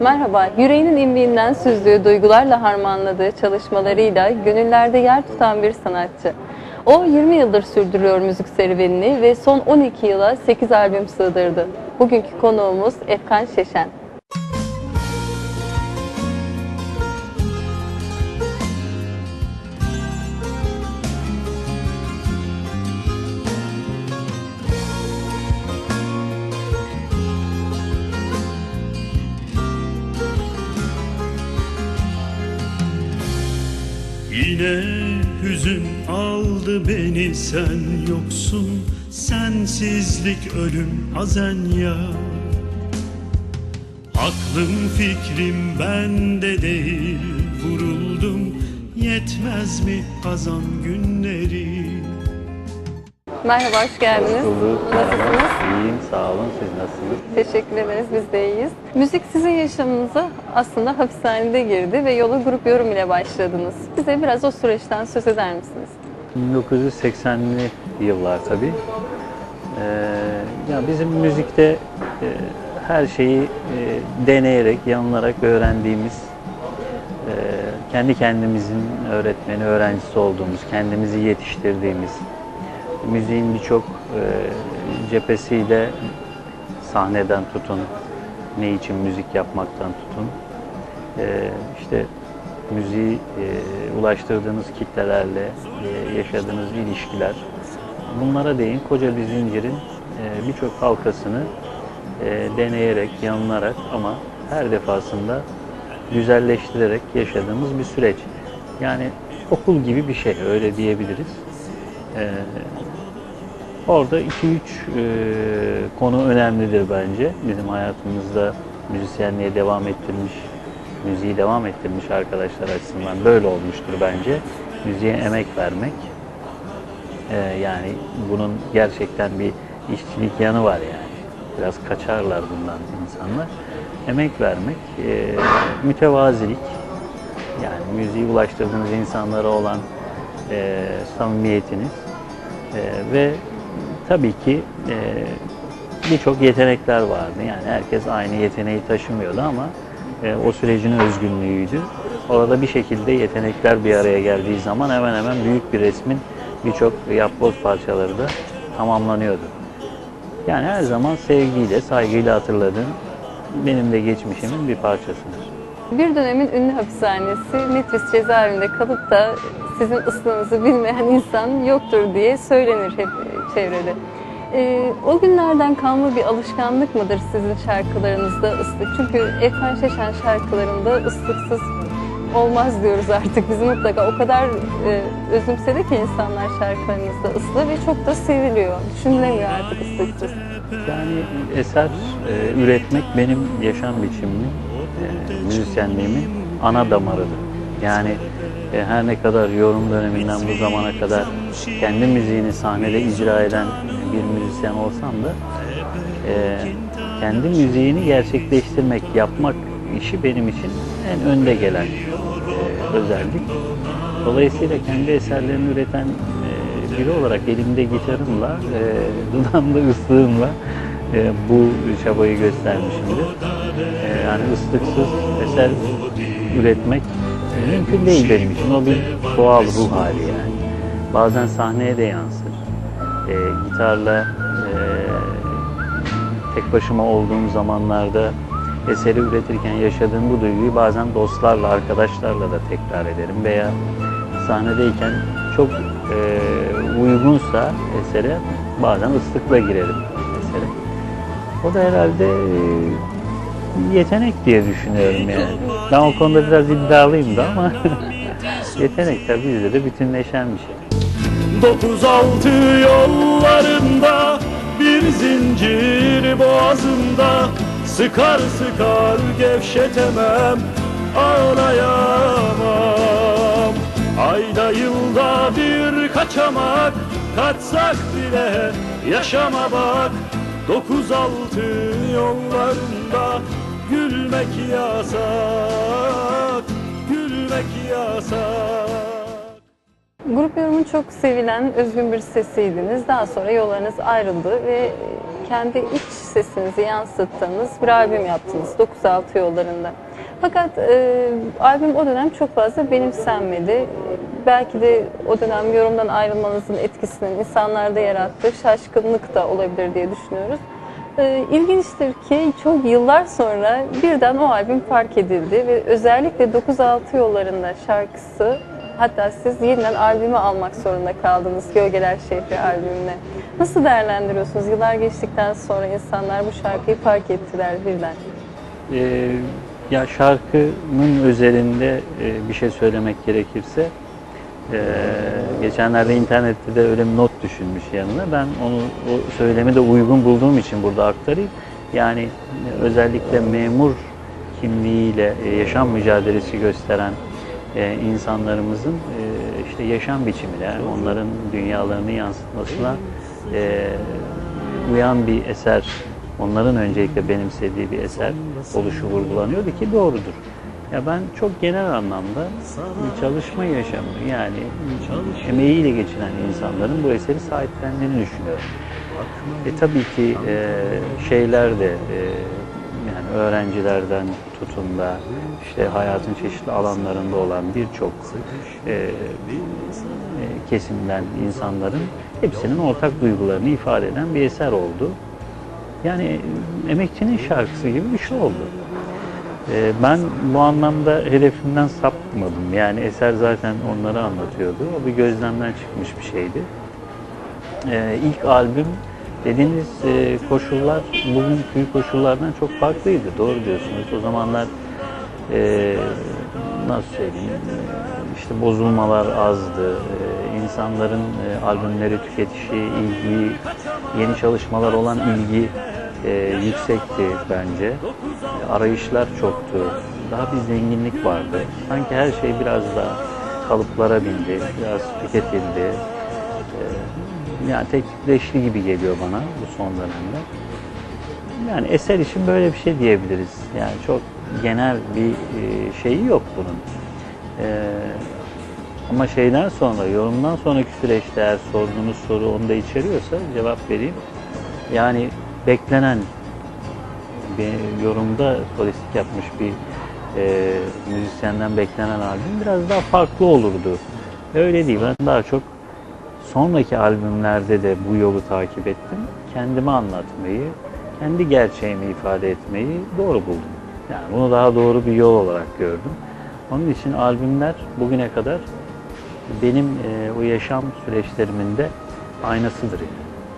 Merhaba, yüreğinin imliğinden süzdüğü duygularla harmanladığı çalışmalarıyla gönüllerde yer tutan bir sanatçı. O 20 yıldır sürdürüyor müzik serüvenini ve son 12 yıla 8 albüm sığdırdı. Bugünkü konuğumuz Efkan Şeşen. Yine hüzün aldı beni sen yoksun. Sensizlik ölüm azenya Aklım fikrim bende değil. Vuruldum yetmez mi hazan günleri Merhaba, hoş geldiniz. Bulduk. Nasılsınız? İyiyim, sağ olun. Siz nasılsınız? Teşekkür ederiz, biz de iyiyiz. Müzik sizin yaşamınıza aslında hapishanede girdi ve yola grup yorum ile başladınız. Bize biraz o süreçten söz eder misiniz? 1980'li yıllar tabii. Ee, ya bizim müzikte e, her şeyi e, deneyerek, yanılarak öğrendiğimiz, e, kendi kendimizin öğretmeni, öğrencisi olduğumuz, kendimizi yetiştirdiğimiz, müziğin birçok e, cephesiyle sahneden tutun, ne için müzik yapmaktan tutun, e, işte müziği e, ulaştırdığınız kitlelerle e, yaşadığınız ilişkiler, bunlara değin koca bir zincirin e, birçok halkasını e, deneyerek, yanılarak ama her defasında güzelleştirerek yaşadığımız bir süreç. Yani okul gibi bir şey, öyle diyebiliriz. E, Orada 2-3 e, konu önemlidir bence. Bizim hayatımızda müzisyenliğe devam ettirmiş, müziği devam ettirmiş arkadaşlar açısından böyle olmuştur bence. Müziğe emek vermek. E, yani bunun gerçekten bir işçilik yanı var yani. Biraz kaçarlar bundan insanlar. Emek vermek, e, mütevazilik, yani müziği ulaştırdığınız insanlara olan e, samimiyetiniz e, ve tabii ki e, birçok yetenekler vardı. Yani herkes aynı yeteneği taşımıyordu ama e, o sürecin özgünlüğüydü. Orada bir şekilde yetenekler bir araya geldiği zaman hemen hemen büyük bir resmin birçok yapboz parçaları da tamamlanıyordu. Yani her zaman sevgiyle, saygıyla hatırladığım benim de geçmişimin bir parçasıdır. Bir dönemin ünlü hapishanesi Metris cezaevinde kalıp da sizin ıslığınızı bilmeyen insan yoktur diye söylenir hep çevrede. Ee, o günlerden kalma bir alışkanlık mıdır sizin şarkılarınızda ıslık? Çünkü Efkan Şeşen şarkılarında ıslıksız olmaz diyoruz artık. Biz mutlaka o kadar e, özümsedi ki insanlar şarkılarınızda ıslığı ve çok da seviliyor. Düşünülemiyor artık ıslıksız. Yani eser e, üretmek benim yaşam biçimimin, e, müzisyenliğimin ana damarıdır. Yani e, her ne kadar yorum döneminden bu zamana kadar kendi müziğini sahnede icra eden bir müzisyen olsam da e, kendi müziğini gerçekleştirmek, yapmak işi benim için en önde gelen e, özellik. Dolayısıyla kendi eserlerini üreten e, biri olarak elimde gitarımla, e, dudağımda ıslığımla e, bu çabayı göstermişimdir. E, yani ıslıksız eser üretmek mümkün değil benim için. O bir doğal ruh hali yani. Bazen sahneye de yansır. E, gitarla e, tek başıma olduğum zamanlarda eseri üretirken yaşadığım bu duyguyu bazen dostlarla, arkadaşlarla da tekrar ederim veya sahnedeyken çok e, uygunsa esere bazen ıslıkla girerim esere. O da herhalde e, yetenek diye düşünüyorum yani. Ben o konuda biraz iddialıyım da ama yetenek tabii bizde de bütünleşen bir şey. Dokuz altı yollarında bir zincir boğazımda Sıkar sıkar gevşetemem ağlayamam Ayda yılda bir kaçamak kaçsak bile yaşama bak Dokuz altı yollarında gülmek yasak Gülmek yasak Grup yorumun çok sevilen özgün bir sesiydiniz. Daha sonra yollarınız ayrıldı ve kendi iç sesinizi yansıttığınız bir albüm yaptınız 96 yollarında. Fakat e, albüm o dönem çok fazla benimsenmedi. Belki de o dönem yorumdan ayrılmanızın etkisinin insanlarda yarattığı şaşkınlık da olabilir diye düşünüyoruz. E, ilginçtir ki çok yıllar sonra birden o albüm fark edildi ve özellikle 96 yollarında şarkısı Hatta siz yeniden albümü almak zorunda kaldınız Gölgeler Şehri albümüne. Nasıl değerlendiriyorsunuz? Yıllar geçtikten sonra insanlar bu şarkıyı fark ettiler birden. Ee, ya şarkının üzerinde e, bir şey söylemek gerekirse e, geçenlerde internette de öyle bir not düşünmüş yanına. Ben onu o söylemi de uygun bulduğum için burada aktarayım. Yani e, özellikle memur kimliğiyle e, yaşam mücadelesi gösteren e, insanlarımızın e, işte yaşam biçimine, onların dünyalarını yansıtmasına e, uyan bir eser, onların öncelikle benimsediği bir eser oluşu vurgulanıyordu ki doğrudur. Ya ben çok genel anlamda bir çalışma yaşamını yani emeğiyle geçinen insanların bu eseri sahiplendiğini düşünüyorum. E tabii ki e, şeyler de e, yani öğrencilerden tutun da işte hayatın çeşitli alanlarında olan birçok e, e, kesimden insanların hepsinin ortak duygularını ifade eden bir eser oldu. Yani emekçinin şarkısı gibi bir şey oldu. E, ben bu anlamda hedefimden sapmadım. Yani eser zaten onları anlatıyordu. O bir gözlemden çıkmış bir şeydi. E, ilk albüm dediğiniz e, koşullar bugünkü koşullardan çok farklıydı. Doğru diyorsunuz. O zamanlar e, nasıl söyleyeyim işte bozulmalar azdı. E, insanların albümleri tüketişi, ilgi, yeni çalışmalar olan ilgi e, yüksekti bence. Arayışlar çoktu. Daha bir zenginlik vardı. Sanki her şey biraz daha kalıplara bindi, biraz tüketildi. E, yani teknikleşti gibi geliyor bana bu son dönemde. Yani eser için böyle bir şey diyebiliriz. Yani çok genel bir e, şeyi yok bunun. E, ama şeyden sonra, yorumdan sonraki süreçte eğer sorduğunuz soru onu da içeriyorsa cevap vereyim. Yani beklenen bir yorumda solistlik yapmış bir e, müzisyenden beklenen albüm biraz daha farklı olurdu. Öyle değil. Ben daha çok sonraki albümlerde de bu yolu takip ettim. Kendimi anlatmayı, kendi gerçeğimi ifade etmeyi doğru buldum. Yani bunu daha doğru bir yol olarak gördüm. Onun için albümler bugüne kadar benim e, o yaşam süreçlerimin de aynasıdır yani.